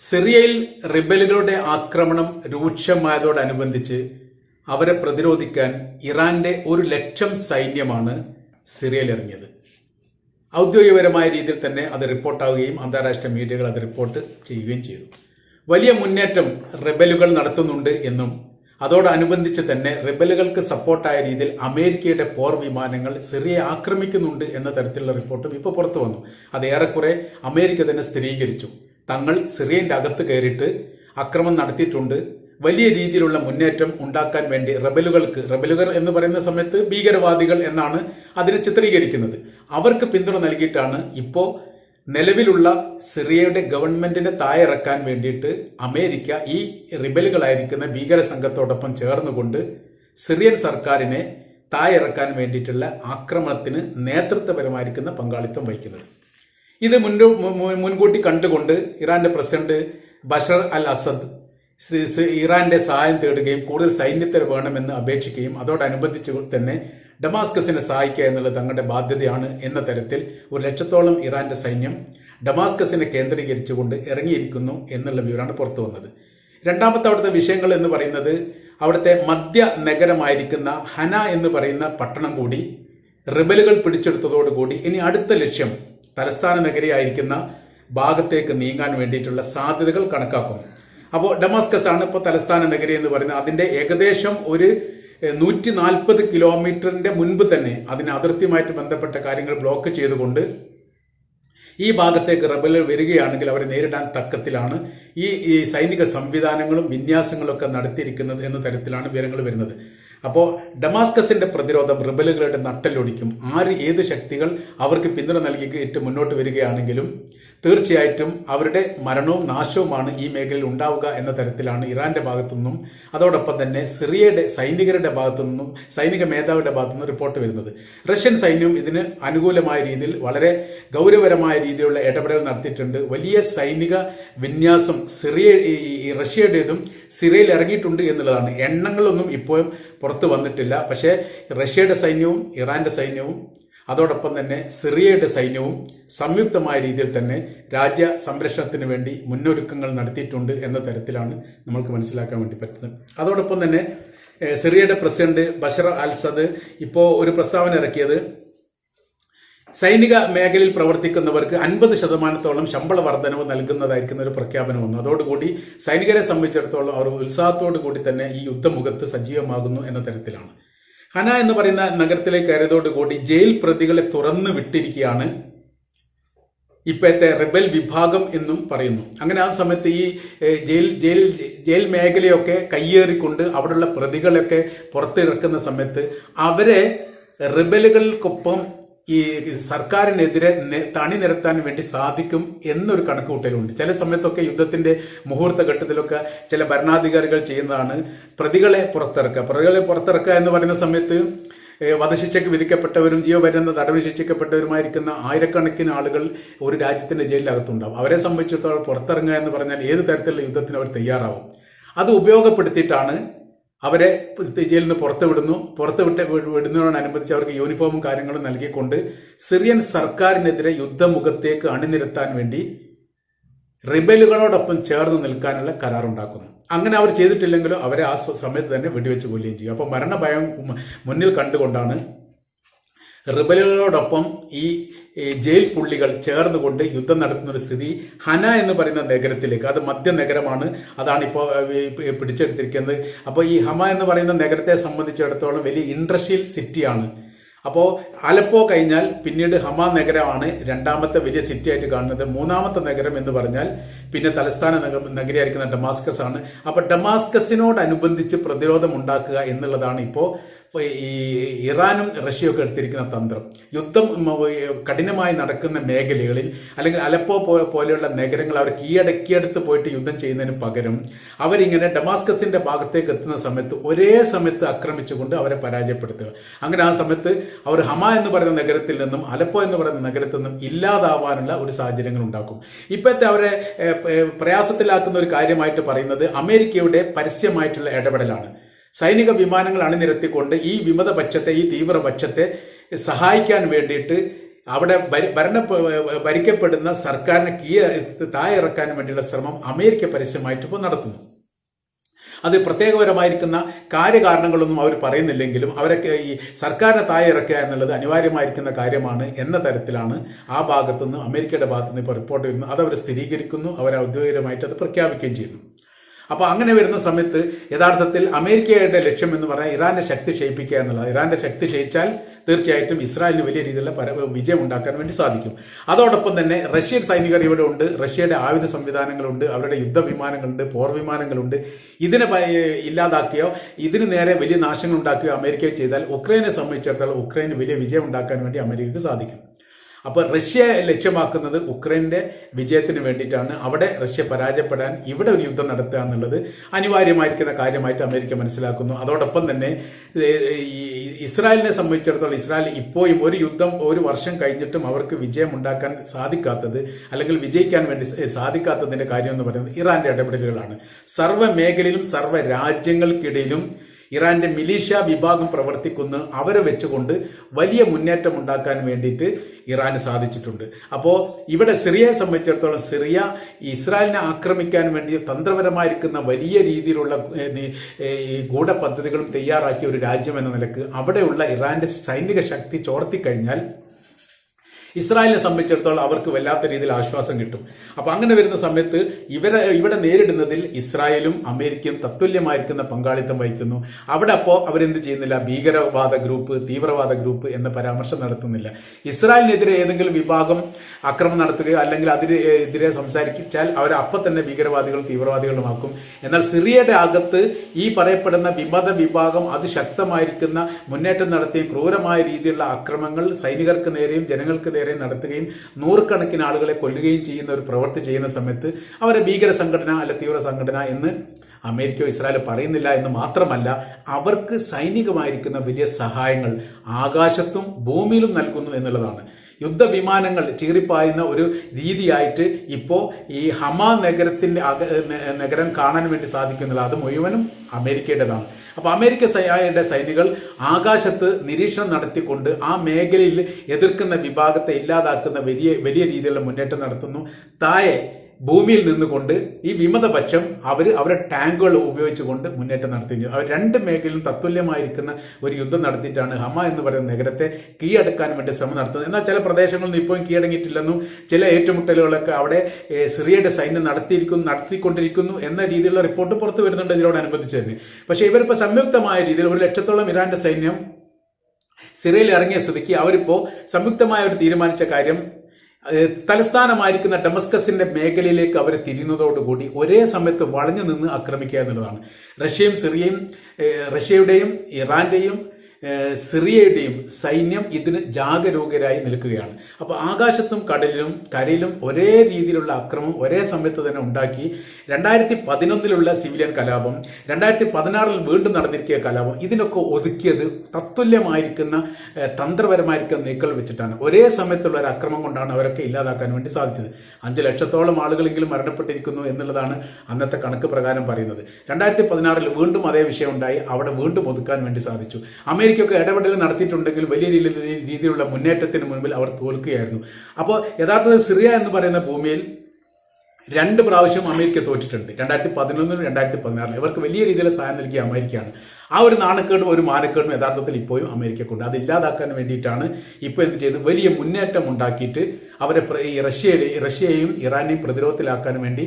സിറിയയിൽ റിബലുകളുടെ ആക്രമണം രൂക്ഷമായതോടനുബന്ധിച്ച് അവരെ പ്രതിരോധിക്കാൻ ഇറാന്റെ ഒരു ലക്ഷം സൈന്യമാണ് സിറിയയിൽ ഇറങ്ങിയത് ഔദ്യോഗികപരമായ രീതിയിൽ തന്നെ അത് റിപ്പോർട്ടാവുകയും അന്താരാഷ്ട്ര മീഡിയകൾ അത് റിപ്പോർട്ട് ചെയ്യുകയും ചെയ്തു. വലിയ മുന്നേറ്റം റിബലുകൾ നടത്തുന്നുണ്ട് എന്നും അതോടനുബന്ധിച്ച് തന്നെ റിബലുകൾക്ക് സപ്പോർട്ടായ രീതിയിൽ അമേരിക്കയുടെ പോർ വിമാനങ്ങൾ സിറിയയെ ആക്രമിക്കുന്നുണ്ട് എന്ന തരത്തിലുള്ള റിപ്പോർട്ടും ഇപ്പോൾ പുറത്തു വന്നു. അത് ഏറെക്കുറെ അമേരിക്ക തന്നെ സ്ഥിരീകരിച്ചു. തങ്ങൾ സിറിയന്റെ അകത്ത് കയറിയിട്ട് അക്രമം നടത്തിയിട്ടുണ്ട്. വലിയ രീതിയിലുള്ള മുന്നേറ്റം ഉണ്ടാക്കാൻ വേണ്ടി റബലുകൾക്ക് റബലുകൾ എന്ന് പറയുന്ന സമയത്ത് ഭീകരവാദികൾ എന്നാണ് അതിനെ ചിത്രീകരിക്കുന്നത്. അവർക്ക് പിന്തുണ നൽകിയിട്ടാണ് ഇപ്പോൾ നിലവിലുള്ള സിറിയയുടെ ഗവൺമെന്റിനെ തായിറക്കാൻ വേണ്ടിയിട്ട് അമേരിക്ക ഈ റിബലുകളായിരിക്കുന്ന ഭീകര സംഘത്തോടൊപ്പം ചേർന്നുകൊണ്ട് സിറിയൻ സർക്കാരിനെ തായിറക്കാൻ വേണ്ടിയിട്ടുള്ള ആക്രമണത്തിന് നേതൃത്വപരമായിരിക്കുന്ന പങ്കാളിത്തം വഹിക്കുന്നത്. ഇത് മുൻകൂട്ടി കണ്ടുകൊണ്ട് ഇറാന്റെ പ്രസിഡന്റ് ബഷർ അൽ അസദ് ഇറാന്റെ സഹായം തേടുകയും കൂടുതൽ സൈന്യത്തെ വേണമെന്ന് അപേക്ഷിക്കുകയും അതോടനുബന്ധിച്ച് തന്നെ ഡമാസ്കസിനെ സഹായിക്കുക എന്നുള്ളത് തങ്ങളുടെ ബാധ്യതയാണ് എന്ന തരത്തിൽ ഒരു ലക്ഷത്തോളം ഇറാന്റെ സൈന്യം ഡമാസ്കസിനെ കേന്ദ്രീകരിച്ചുകൊണ്ട് ഇറങ്ങിയിരിക്കുന്നു എന്നുള്ള വിവരമാണ് പുറത്തു വന്നത്. രണ്ടാമത്തെ അവിടുത്തെ വിഷയങ്ങൾ എന്ന് പറയുന്നത് അവിടുത്തെ മധ്യ നഗരമായിരിക്കുന്ന ഹന എന്ന് പറയുന്ന പട്ടണം കൂടി റിബലുകൾ പിടിച്ചെടുത്തതോടുകൂടി ഇനി അടുത്ത ലക്ഷ്യം തലസ്ഥാന നഗരിയായിരിക്കുന്ന ഭാഗത്തേക്ക് നീങ്ങാൻ വേണ്ടിയിട്ടുള്ള സാധ്യതകൾ കണക്കാക്കും. അപ്പോൾ ഡമാസ്കസ് ആണ് ഇപ്പോൾ തലസ്ഥാന നഗരി എന്ന് പറയുന്നത്. അതിന്റെ ഏകദേശം ഒരു നൂറ്റി നാൽപ്പത് കിലോമീറ്ററിന്റെ മുൻപ് തന്നെ അതിന് അതിർത്തിയുമായിട്ട് ബന്ധപ്പെട്ട കാര്യങ്ങൾ ബ്ലോക്ക് ചെയ്തുകൊണ്ട് ഈ ഭാഗത്തേക്ക് റബലുകൾ വരികയാണെങ്കിൽ അവരെ നേരിടാൻ തക്കത്തിലാണ് ഈ സൈനിക സംവിധാനങ്ങളും വിന്യാസങ്ങളും ഒക്കെ നടത്തിയിരിക്കുന്നത് എന്ന തരത്തിലാണ് വിവരങ്ങൾ വരുന്നത്. അപ്പോൾ ഡമാസ്കസിന്റെ പ്രതിരോധം റിബലുകളുടെ നട്ടലൊടിക്കും ആര് ഏത് ശക്തികൾ അവർക്ക് പിന്തുണ നൽകി നൽകിയിട്ട് മുന്നോട്ട് വരികയാണെങ്കിലും തീർച്ചയായിട്ടും അവരുടെ മരണവും നാശവുമാണ് ഈ മേഖലയിൽ ഉണ്ടാവുക എന്ന തരത്തിലാണ് ഇറാന്റെ ഭാഗത്തു നിന്നും അതോടൊപ്പം തന്നെ സിറിയയുടെ സൈനികരുടെ ഭാഗത്തു നിന്നും സൈനിക മേധാവിയുടെ ഭാഗത്തു നിന്നും റിപ്പോർട്ട് വരുന്നത്. റഷ്യൻ സൈന്യം ഇതിന് അനുകൂലമായ രീതിയിൽ വളരെ ഗൗരവപരമായ രീതിയിലുള്ള ഇടപെടൽ നടത്തിയിട്ടുണ്ട്. വലിയ സൈനിക വിന്യാസം സിറിയ റഷ്യയുടേതും സിറിയയിൽ ഇറങ്ങിയിട്ടുണ്ട് എന്നുള്ളതാണ്. എണ്ണങ്ങളൊന്നും ഇപ്പോഴും പുറത്തു വന്നിട്ടില്ല. പക്ഷേ റഷ്യയുടെ സൈന്യവും ഇറാന്റെ സൈന്യവും അതോടൊപ്പം തന്നെ സിറിയയുടെ സൈന്യവും സംയുക്തമായ രീതിയിൽ തന്നെ രാജ്യ സംരക്ഷണത്തിന് വേണ്ടി മുന്നൊരുക്കങ്ങൾ നടത്തിയിട്ടുണ്ട് എന്ന തരത്തിലാണ് നമ്മൾക്ക് മനസ്സിലാക്കാൻ വേണ്ടി പറ്റുന്നത്. അതോടൊപ്പം തന്നെ സിറിയയുടെ പ്രസിഡന്റ് ബഷർ അൽസദ് ഇപ്പോൾ ഒരു പ്രസ്താവന ഇറക്കിയത് സൈനിക മേഖലയിൽ പ്രവർത്തിക്കുന്നവർക്ക് അൻപത് ശതമാനത്തോളം ശമ്പള വർധനവ് നൽകുന്നതായിരിക്കുന്ന ഒരു പ്രഖ്യാപനം വന്നു അതോടുകൂടി സൈനികരെ സംബന്ധിച്ചിടത്തോളം അവർ ഉത്സാഹത്തോടു കൂടി തന്നെ ഈ യുദ്ധമുഖത്ത് സജീവമാകുന്നു എന്ന തരത്തിലാണ്. ഹന എന്ന് പറയുന്ന നഗരത്തിലേക്ക് കയറിയതോടുകൂടി ജയിൽ പ്രതികളെ തുറന്നു വിട്ടിരിക്കുകയാണ് ഇപ്പോഴത്തെ റിബൽ വിഭാഗം എന്നും പറയുന്നു. അങ്ങനെ ആ സമയത്ത് ഈ ജയിൽ ജയിൽ ജയിൽ മേഖലയൊക്കെ കയ്യേറിക്കൊണ്ട് അവിടെയുള്ള പ്രതികളൊക്കെ പുറത്തിറക്കുന്ന സമയത്ത് അവരെ റിബലുകൾക്കൊപ്പം ഈ സർക്കാരിനെതിരെ തണി നിരത്താൻ വേണ്ടി സാധിക്കും എന്നൊരു കണക്കുകൂട്ടലുണ്ട് ചില സമയത്തൊക്കെ യുദ്ധത്തിന്റെ മുഹൂർത്ത ഘട്ടത്തിലൊക്കെ ചില ഭരണാധികാരികൾ ചെയ്യുന്നതാണ് പ്രതികളെ പുറത്തിറക്കുക. പ്രതികളെ പുറത്തിറക്കുക എന്ന് പറയുന്ന സമയത്ത് വധശിക്ഷയ്ക്ക് വിധിക്കപ്പെട്ടവരും ജീവപര്യന്ത തടവിന് ശിക്ഷിക്കപ്പെട്ടവരുമായിരിക്കുന്ന ആയിരക്കണക്കിന് ആളുകൾ ഒരു രാജ്യത്തിന്റെ ജയിലിനകത്തുണ്ടാവും അവരെ സംബന്ധിച്ചിടത്തോളം പുറത്തിറങ്ങുക എന്ന് പറഞ്ഞാൽ ഏത് തരത്തിലുള്ള യുദ്ധത്തിന് അവർ തയ്യാറാവും? അത് ഉപയോഗപ്പെടുത്തിയിട്ടാണ് അവരെ ജയിലിൽ നിന്ന് പുറത്ത് വിടുന്നു. പുറത്ത് വിട്ട് വിടുന്നതിനോടനുബന്ധിച്ച് അവർക്ക് യൂണിഫോമും കാര്യങ്ങളും നൽകിക്കൊണ്ട് സിറിയൻ സർക്കാരിനെതിരെ യുദ്ധമുഖത്തേക്ക് അണിനിരത്താൻ വേണ്ടി റിബലുകളോടൊപ്പം ചേർന്ന് നിൽക്കാനുള്ള കരാറുണ്ടാക്കുന്നു. അങ്ങനെ അവർ ചെയ്തിട്ടില്ലെങ്കിലും അവരെ ആ സമയത്ത് തന്നെ വെടിവെച്ച് കൊല്ലുകയും ചെയ്യും. അപ്പോൾ മരണഭയം മുന്നിൽ കണ്ടുകൊണ്ടാണ് റിബലുകളോടൊപ്പം ഈ ജയിൽ പുള്ളികൾ ചേർന്നുകൊണ്ട് യുദ്ധം നടത്തുന്ന ഒരു സ്ഥിതി ഹന എന്ന് പറയുന്ന നഗരത്തിലേക്ക് അത് മധ്യ നഗരമാണ് അതാണ് ഇപ്പോൾ പിടിച്ചെടുത്തിരിക്കുന്നത്. അപ്പോൾ ഈ ഹമ എന്ന് പറയുന്ന നഗരത്തെ സംബന്ധിച്ചിടത്തോളം വലിയ ഇൻഡസ്ട്രിയൽ സിറ്റിയാണ്. അപ്പോൾ അലപ്പോ കഴിഞ്ഞാൽ പിന്നീട് ഹമ നഗരമാണ് രണ്ടാമത്തെ വലിയ സിറ്റി ആയിട്ട് കാണുന്നത്. മൂന്നാമത്തെ നഗരം എന്ന് പറഞ്ഞാൽ പിന്നെ തലസ്ഥാന നഗ- നഗരിയായിരിക്കുന്ന ഡമാസ്കസ് ആണ് അപ്പോൾ ഡമാസ്കസിനോടനുബന്ധിച്ച് പ്രതിരോധം ഉണ്ടാക്കുക എന്നുള്ളതാണ് ഇപ്പോൾ ഈ ഇറാനും റഷ്യയൊക്കെ എടുത്തിരിക്കുന്ന തന്ത്രം. യുദ്ധം കഠിനമായി നടക്കുന്ന മേഖലകളിൽ അല്ലെങ്കിൽ അലപ്പോ പോലെയുള്ള നഗരങ്ങൾ അവർ കീഴടക്കിയെടുത്ത് പോയിട്ട് യുദ്ധം ചെയ്യുന്നതിന് പകരം അവരിങ്ങനെ ഡമാസ്കസിന്റെ ഭാഗത്തേക്ക് എത്തുന്ന സമയത്ത് ഒരേ സമയത്ത് ആക്രമിച്ചുകൊണ്ട് അവരെ പരാജയപ്പെടുത്തുക. അങ്ങനെ ആ സമയത്ത് അവർ ഹമ എന്ന് പറയുന്ന നഗരത്തിൽ നിന്നും അലപ്പോ എന്ന് പറയുന്ന നഗരത്തിൽ നിന്നും ഇല്ലാതാവാനുള്ള ഒരു സാഹചര്യങ്ങൾ ഉണ്ടാക്കും. ഇപ്പോഴത്തെ അവരെ പ്രയാസത്തിലാക്കുന്ന ഒരു കാര്യമായിട്ട് പറയുന്നത് അമേരിക്കയുടെ പരസ്യമായിട്ടുള്ള ഇടപെടലാണ്. സൈനിക വിമാനങ്ങൾ അണിനിരത്തിക്കൊണ്ട് ഈ വിമതപക്ഷത്തെ ഈ തീവ്രപക്ഷത്തെ സഹായിക്കാൻ വേണ്ടിയിട്ട് അവിടെ ഭരണ ഭരിക്കപ്പെടുന്ന സർക്കാരിനെ കീഴ തായിറക്കാൻ വേണ്ടിയുള്ള ശ്രമം അമേരിക്ക പരസ്യമായിട്ട് ഇപ്പോൾ നടത്തുന്നു. അത് പ്രത്യേകപരമായിരിക്കുന്ന കാര്യകാരണങ്ങളൊന്നും അവർ പറയുന്നില്ലെങ്കിലും അവരൊക്കെ ഈ സർക്കാരിനെ തായിറക്കുക എന്നുള്ളത് അനിവാര്യമായിരിക്കുന്ന കാര്യമാണ് എന്ന തരത്തിലാണ് ആ ഭാഗത്തുനിന്ന് അമേരിക്കയുടെ ഭാഗത്തുനിന്ന് ഇപ്പോൾ റിപ്പോർട്ട് വരുന്നത്. അതവർ സ്ഥിരീകരിക്കുന്നു അവർ ഔദ്യോഗികമായിട്ട് അത് പ്രഖ്യാപിക്കുകയും ചെയ്യുന്നു. അപ്പോൾ അങ്ങനെ വരുന്ന സമയത്ത് യഥാർത്ഥത്തിൽ അമേരിക്കയുടെ ലക്ഷ്യം എന്ന് പറഞ്ഞാൽ ഇറാന്റെ ശക്തി ക്ഷയിപ്പിക്കുക എന്നുള്ളത് ഇറാന്റെ ശക്തി ക്ഷയിച്ചാൽ തീർച്ചയായിട്ടും ഇസ്രായേലിന് വലിയ രീതിയിലുള്ള വിജയം ഉണ്ടാക്കാൻ വേണ്ടി സാധിക്കും. അതോടൊപ്പം തന്നെ റഷ്യൻ സൈനികർ ഇവിടെ ഉണ്ട് റഷ്യയുടെ ആയുധ സംവിധാനങ്ങളുണ്ട് അവരുടെ യുദ്ധവിമാനങ്ങളുണ്ട് പോർ വിമാനങ്ങളുണ്ട്. ഇതിനെ ഇല്ലാതാക്കിയോ ഇതിന് നേരെ വലിയ നാശങ്ങൾ ഉണ്ടാക്കുകയോ അമേരിക്ക ചെയ്താൽ ഉക്രൈനെ സംബന്ധിച്ചിടത്തോളം ഉക്രൈന് വലിയ വിജയം ഉണ്ടാക്കാൻ വേണ്ടി അമേരിക്കക്ക് സാധിക്കും. അപ്പോൾ റഷ്യ ലക്ഷ്യമാക്കുന്നത് ഉക്രൈന്റെ വിജയത്തിന് വേണ്ടിയിട്ടാണ്. അവിടെ റഷ്യ പരാജയപ്പെടാൻ ഇവിടെ ഒരു യുദ്ധം നടത്തുക എന്നുള്ളത് അനിവാര്യമായിരിക്കുന്ന കാര്യമായിട്ട് അമേരിക്ക മനസ്സിലാക്കുന്നു. അതോടൊപ്പം തന്നെ ഇസ്രായേലിനെ സംബന്ധിച്ചിടത്തോളം ഇസ്രായേൽ ഇപ്പോഴും ഒരു യുദ്ധം ഒരു വർഷം കഴിഞ്ഞിട്ടും അവർക്ക് വിജയം ഉണ്ടാക്കാൻ സാധിക്കാത്തത് അല്ലെങ്കിൽ വിജയിക്കാൻ വേണ്ടി സാധിക്കാത്തതിന്റെ കാര്യം എന്ന് പറയുന്നത് ഇറാന്റെ ഇടപെടലുകളാണ്. സർവ മേഖലയിലും സർവ രാജ്യങ്ങൾക്കിടയിലും ഇറാന്റെ മിലീഷ്യ വിഭാഗം പ്രവർത്തിക്കുന്ന അവരെ വെച്ചുകൊണ്ട് വലിയ മുന്നേറ്റം ഉണ്ടാക്കാൻ വേണ്ടിയിട്ട് ഇറാന് സാധിച്ചിട്ടുണ്ട്. അപ്പോൾ ഇവിടെ സിറിയയെ സംബന്ധിച്ചിടത്തോളം സിറിയ ഇസ്രായേലിനെ ആക്രമിക്കാൻ വേണ്ടി തന്ത്രപരമായിരിക്കുന്ന വലിയ രീതിയിലുള്ള ഗൂഢ പദ്ധതികളും തയ്യാറാക്കിയ ഒരു രാജ്യം എന്ന നിലയ്ക്ക് അവിടെയുള്ള ഇറാന്റെ സൈനിക ശക്തി ചോർത്തിക്കഴിഞ്ഞാൽ ഇസ്രായേലിനെ സംബന്ധിച്ചിടത്തോളം അവർക്ക് വല്ലാത്ത രീതിയിൽ ആശ്വാസം കിട്ടും. അപ്പൊ അങ്ങനെ വരുന്ന സമയത്ത് ഇവരെ ഇവിടെ നേരിടുന്നതിൽ ഇസ്രായേലും അമേരിക്കയും തത്തുല്യമായിരിക്കുന്ന പങ്കാളിത്തം വഹിക്കുന്നു. അവിടെ അപ്പോ അവരെന്ത് ചെയ്യുന്നില്ല? ഭീകരവാദ ഗ്രൂപ്പ് തീവ്രവാദ ഗ്രൂപ്പ് എന്ന പരാമർശം നടത്തുന്നില്ല. ഇസ്രായേലിനെതിരെ ഏതെങ്കിലും വിഭാഗം ആക്രമണം നടത്തുകയോ അല്ലെങ്കിൽ അതിന് എതിരെ സംസാരിച്ചാൽ അവർ അപ്പം തന്നെ ഭീകരവാദികൾ തീവ്രവാദികളുമാക്കും. എന്നാൽ സിറിയയുടെ അകത്ത് ഈ പറയപ്പെടുന്ന വിമത വിഭാഗം അത് ശക്തമായിരിക്കുന്ന മുന്നേറ്റം നടത്തിയ ക്രൂരമായ രീതിയിലുള്ള അക്രമങ്ങൾ സൈനികർക്ക് നേരെയും ജനങ്ങൾക്ക് നേരെയും നടത്തുകയും നൂറുകണക്കിന് ആളുകളെ കൊല്ലുകയും ചെയ്യുന്ന ഒരു പ്രവൃത്തി ചെയ്യുന്ന സമയത്ത് അവരെ ഭീകര സംഘടന അല്ല തീവ്ര സംഘടന എന്ന് അമേരിക്കയോ ഇസ്രായേലോ പറയുന്നില്ല എന്ന് മാത്രമല്ല അവർക്ക് സൈനികമായിരിക്കുന്ന വലിയ സഹായങ്ങൾ ആകാശത്തും ഭൂമിയിലും നൽകുന്നു എന്നുള്ളതാണ്. യുദ്ധവിമാനങ്ങൾ ചീറിപ്പായുന്ന ഒരു രീതിയായിട്ട് ഇപ്പോൾ ഈ ഹമാ നഗരത്തിന്റെ നഗരം കാണാൻ വേണ്ടി സാധിക്കുന്നില്ല അത് മുഴുവനും അമേരിക്കയുടേതാണ്. അപ്പോൾ അമേരിക്ക സയായുടെ സൈനികൾ ആകാശത്ത് നിരീക്ഷണം നടത്തിക്കൊണ്ട് ആ മേഖലയിൽ എതിർക്കുന്ന വിഭാഗത്തെ ഇല്ലാതാക്കുന്ന വലിയ വലിയ രീതിയിലുള്ള മുന്നേറ്റം നടത്തുന്നു. താഴെ ഭൂമിയിൽ നിന്നുകൊണ്ട് ഈ വിമതപക്ഷം അവർ അവരുടെ ടാങ്കുകൾ ഉപയോഗിച്ചുകൊണ്ട് മുന്നേറ്റം നടത്തിയിരുന്നു. അവർ രണ്ട് മേഖലയിലും തത്തുല്യമായിരിക്കുന്ന ഒരു യുദ്ധം നടത്തിയിട്ടാണ് ഹമ എന്ന് പറയുന്ന നഗരത്തെ കീഴടക്കാൻ വേണ്ടി ശ്രമം നടത്തുന്നത്. എന്നാൽ ചില പ്രദേശങ്ങളൊന്നും ഇപ്പോഴും കീഴടങ്ങിയിട്ടില്ലെന്നും ചില ഏറ്റുമുട്ടലുകളൊക്കെ അവിടെ സിറിയയുടെ സൈന്യം നടത്തിയിരിക്കുന്നു നടത്തിക്കൊണ്ടിരിക്കുന്നു എന്ന രീതിയിലുള്ള റിപ്പോർട്ട് പുറത്തു വരുന്നുണ്ട് ഇതിനോടനുബന്ധിച്ച് തന്നെ പക്ഷേ ഇവരിപ്പോൾ സംയുക്തമായ രീതിയിൽ ഒരു ലക്ഷത്തോളം ഇറാന്റെ സൈന്യം സിറിയയിൽ ഇറങ്ങിയ സ്ഥിതിക്ക് അവരിപ്പോൾ സംയുക്തമായ ഒരു തീരുമാനിച്ച കാര്യം തലസ്ഥാനമായിരിക്കുന്ന ഡെമസ്കസിന്റെ മേഖലയിലേക്ക് അവർ തിരിയുന്നതോടുകൂടി ഒരേ സമയത്ത് വളഞ്ഞു നിന്ന് ആക്രമിക്കുക എന്നുള്ളതാണ്. റഷ്യയും സിറിയയും റഷ്യയുടെയും ഇറാന്റെയും സിറിയയുടെയും സൈന്യം ഇതിന് ജാഗരൂകരായി നിൽക്കുകയാണ്. അപ്പോൾ ആകാശത്തും കടലിലും കരയിലും ഒരേ രീതിയിലുള്ള അക്രമം ഒരേ സമയത്ത് തന്നെ ഉണ്ടാക്കി രണ്ടായിരത്തി പതിനൊന്നിലുള്ള സിവിലിയൻ കലാപം രണ്ടായിരത്തി പതിനാറിൽ വീണ്ടും നടന്നിരിക്കിയ കലാപം ഇതിനൊക്കെ ഒതുക്കിയത് തത്തുല്യമായിരിക്കുന്ന തന്ത്രപരമായിരിക്കുന്ന നീക്കങ്ങൾ വെച്ചിട്ടാണ്. ഒരേ സമയത്തുള്ള ഒരു അക്രമം കൊണ്ടാണ് അവരൊക്കെ ഇല്ലാതാക്കാൻ വേണ്ടി സാധിച്ചത്. അഞ്ച് ലക്ഷത്തോളം ആളുകളെങ്കിലും മരണപ്പെട്ടിരിക്കുന്നു എന്നുള്ളതാണ് അന്നത്തെ കണക്ക് പ്രകാരം പറയുന്നത്. രണ്ടായിരത്തി പതിനാറിൽ വീണ്ടും അതേ വിഷയം ഉണ്ടായി. അവിടെ വീണ്ടും ഒതുക്കാൻ വേണ്ടി സാധിച്ചു. അമേരിക്കയൊക്കെ ഇടപെടൽ നടത്തിയിട്ടുണ്ടെങ്കിൽ വലിയ രീതിയിലുള്ള മുന്നേറ്റത്തിന് മുൻപിൽ അവർ തോൽക്കുകയായിരുന്നു. അപ്പോൾ യഥാർത്ഥത്തിൽ സിറിയ എന്ന് പറയുന്ന ഭൂമിയിൽ രണ്ട് പ്രാവശ്യം അമേരിക്ക തോറ്റിട്ടുണ്ട്. രണ്ടായിരത്തി പതിനൊന്നിനും രണ്ടായിരത്തി പതിനാറിലും ഇവർക്ക് വലിയ രീതിയിൽ സഹായം നൽകിയ അമേരിക്കയാണ്. ആ ഒരു നാണക്കേടും ഒരു മാനക്കേടും യഥാർത്ഥത്തിൽ ഇപ്പോഴും അമേരിക്കക്കുണ്ട് അത് ഇല്ലാതാക്കാൻ വേണ്ടിയിട്ടാണ് ഇപ്പോൾ എന്ത് ചെയ്ത് വലിയ മുന്നേറ്റം ഉണ്ടാക്കിയിട്ട് അവരെ റഷ്യയുടെ റഷ്യയെയും ഇറാനെയും പ്രതിരോധത്തിലാക്കാൻ വേണ്ടി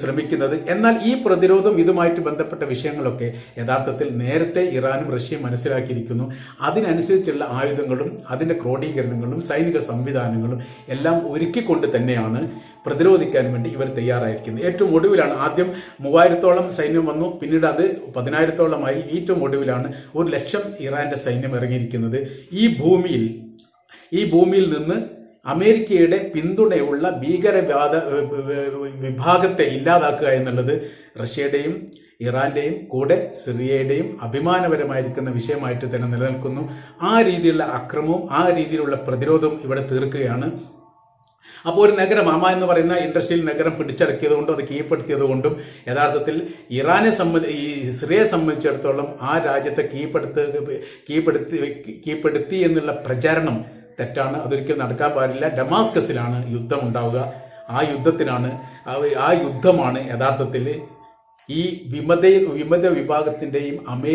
ശ്രമിക്കുന്നത്. എന്നാൽ ഈ പ്രതിരോധം ഇതുമായിട്ട് ബന്ധപ്പെട്ട വിഷയങ്ങളൊക്കെ യഥാർത്ഥത്തിൽ നേരത്തെ ഇറാനും റഷ്യയും മനസ്സിലാക്കിയിരിക്കുന്നു. അതിനനുസരിച്ചുള്ള ആയുധങ്ങളും അതിന്റെ ക്രോഡീകരണങ്ങളും സൈനിക സംവിധാനങ്ങളും എല്ലാം ഒരുക്കിക്കൊണ്ട് തന്നെയാണ് പ്രതിരോധിക്കാൻ വേണ്ടി ഇവർ തയ്യാറായിരിക്കുന്നത്. ഏറ്റവും ഒടുവിലാണ് ആദ്യം മൂവായിരത്തോളം സൈന്യം വന്നു. പിന്നീട് അത് പതിനായിരത്തോളമായി. ഏറ്റവും ഒടുവിലാണ് ഒരു ലക്ഷം ഇറാന്റെ സൈന്യം ഇറങ്ങിയിരിക്കുന്നത്. ഈ ഭൂമിയിൽ ഈ ഭൂമിയിൽ നിന്ന് അമേരിക്കയുടെ പിന്തുണയുള്ള ഭീകരവാദ വിഭാഗത്തെ ഇല്ലാതാക്കുക എന്നുള്ളത് റഷ്യയുടെയും ഇറാന്റെയും കൂടെ സിറിയയുടെയും അഭിമാനപരമായിരിക്കുന്ന വിഷയമായിട്ട് തന്നെ നിലനിൽക്കുന്നു. ആ രീതിയിലുള്ള അക്രമവും ആ രീതിയിലുള്ള പ്രതിരോധവും ഇവിടെ തീർക്കുകയാണ്. അപ്പോൾ ഒരു നഗരം അമ എന്ന് പറയുന്ന ഇൻഡസ്ട്രിയൽ നഗരം പിടിച്ചടക്കിയത് കൊണ്ടും അത് കീഴ്പ്പെടുത്തിയത് കൊണ്ടും യഥാർത്ഥത്തിൽ ഇറാനെ സംബന്ധി ഈ സിറിയയെ സംബന്ധിച്ചിടത്തോളം ആ രാജ്യത്തെ കീഴ്പ്പെടുത്ത കീഴ്പ്പെടുത്തി കീഴ്പ്പെടുത്തി എന്നുള്ള പ്രചാരണം തെറ്റാണ്. അതൊരിക്കലും നടക്കാൻ പാടില്ല. ഡമാസ്കസിലാണ് യുദ്ധം ഉണ്ടാവുക. ആ യുദ്ധത്തിനാണ് ആ- യുദ്ധമാണ് യഥാർത്ഥത്തിൽ ഈ വിമത വിമത വിഭാഗത്തിന്റെയും അമേ